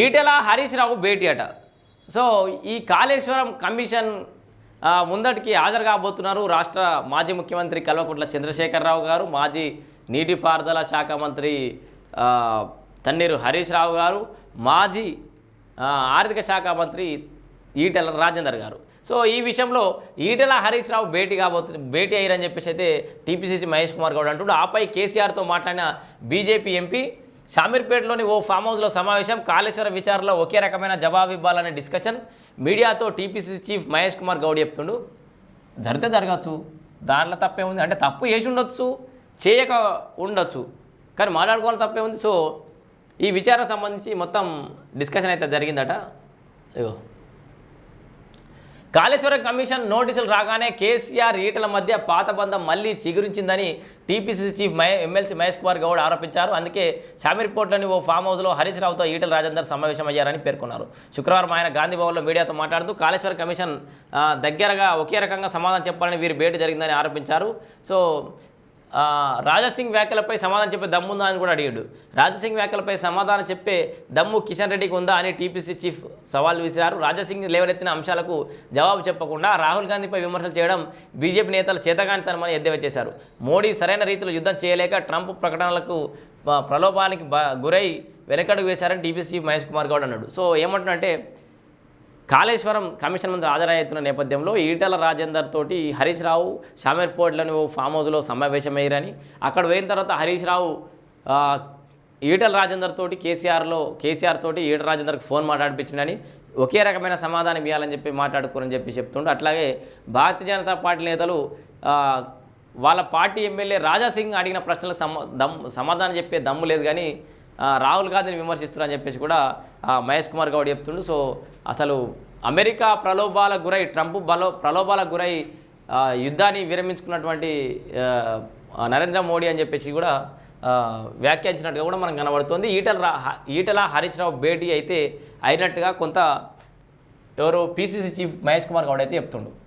ఈటెల హరీష్ రావు భేటీ అట. సో ఈ కాళేశ్వరం కమిషన్ ముందటికి హాజరు కాబోతున్నారు రాష్ట్ర మాజీ ముఖ్యమంత్రి కల్వకుంట్ల చంద్రశేఖరరావు గారు మాజీ నీటిపారుదల శాఖ మంత్రి తన్నీరు హరీష్ రావు గారు మాజీ ఆర్థిక శాఖ మంత్రి ఈటెల రాజేందర్ గారు. సో ఈ విషయంలో ఈటెల హరీష్ రావు భేటీ కాబోతు భేటీ అయ్యారని చెప్పేసి అయితే టీపీసీసీ మహేష్ కుమార్ గౌడ్ అంటున్నాడు. ఆపై కేసీఆర్తో మాట్లాడిన బీజేపీ ఎంపీ షామీర్పేటలోని ఓ ఫామ్ హౌస్లో సమావేశం కాళేశ్వర విచారణలో ఒకే రకమైన జవాబు ఇవ్వాలనే డిస్కషన్ మీడియాతో టీపీసీ చీఫ్ మహేష్ కుమార్ గౌడ్ చెప్తుండు. జరిగితే జరగచ్చు. దాంట్లో తప్పే ఉంది? అంటే తప్పు చేసి ఉండొచ్చు చేయక ఉండొచ్చు. కానీ మాట్లాడుకోవాలి తప్పే ఉంది. సో ఈ విచారణ సంబంధించి మొత్తం డిస్కషన్ అయితే జరిగిందట. ఇగో. కాళేశ్వరం కమిషన్ నోటీసులు రాగానే కేసీఆర్ ఈటల మధ్య పాత బంధం మళ్ళీ చిగురించిందని టీపీసీసీ చీఫ్ మహే ఎమ్మెల్సీ మహేష్ కుమార్ గౌడ్ ఆరోపించారు. అందుకే శామీర్పోర్ట్లోని ఓ ఫామ్ హౌస్లో హరీష్ రావుతో ఈటల రాజేందర్ సమావేశమయ్యారని పేర్కొన్నారు. శుక్రవారం ఆయన గాంధీభవన్లో మీడియాతో మాట్లాడుతూ కాళేశ్వరం కమిషన్ దగ్గరగా ఒకే రకంగా సమాధానం చెప్పాలని వీరి భేటీ జరిగిందని ఆరోపించారు. సో రాజాసింగ్ వ్యాఖ్యలపై సమాధానం చెప్పే దమ్ముందా అని కూడా అడిగాడు. రాజాసింగ్ వ్యాఖ్యలపై సమాధానం చెప్పే దమ్ము కిషన్ రెడ్డికి ఉందా అని టీపీసీ చీఫ్ సవాల్ విసిరారు. రాజాసింగ్ లేవనెత్తిన అంశాలకు జవాబు చెప్పకుండా రాహుల్ గాంధీపై విమర్శలు చేయడం బీజేపీ నేతల చేతగానితనమని ఎద్దేవా చేశారు. మోడీ సరైన రీతిలో యుద్ధం చేయలేక ట్రంప్ ప్రకటనలకు ప్రలోభానికి గురై వెనకడుగు వేశారని టీపీసీ మహేష్ కుమార్ గౌడ్ అన్నాడు. సో ఏమంటున్నంటే కాళేశ్వరం కమిషన్ ముందు హాజరవుతున్న నేపథ్యంలో ఈటల రాజేందర్ తోటి హరీష్ రావు షామీర్పోర్ట్లోని ఓ ఫామ్ హౌస్లో సమావేశమయ్యారని. అక్కడ పోయిన తర్వాత హరీష్ రావు ఈటల రాజేందర్ తోటి కేసీఆర్లో కేసీఆర్ తోటి ఈటల రాజేందర్కి ఫోన్ మాట్లాడిపించిండని ఒకే రకమైన సమాధానం ఇవ్వాలని చెప్పి మాట్లాడుకోరని చెప్పి చెప్తుండు. అట్లాగే భారతీయ జనతా పార్టీ నేతలు వాళ్ళ పార్టీ ఎమ్మెల్యే రాజాసింగ్ అడిగిన ప్రశ్నలకు దమ్ సమాధానం చెప్పే దమ్ము లేదు కానీ రాహుల్ గాంధీని విమర్శిస్తున్నారని చెప్పేసి కూడా మహేష్ కుమార్ గౌడ్ చెప్తుండు. సో అసలు అమెరికా ప్రలోభాలకు గురై ట్రంప్ బలో ప్రలోభాలకు గురై యుద్ధాన్ని విరమించుకున్నటువంటి నరేంద్ర మోడీ అని చెప్పేసి కూడా వ్యాఖ్యానించినట్టుగా కూడా మనకు కనబడుతుంది. ఈటల హ- ఈటల హరీష్ రావు భేటీ అయితే అయినట్టుగా కొంత ఎవరు పీసీసీ చీఫ్ మహేష్ కుమార్ గౌడ్ అయితే చెప్తుండు.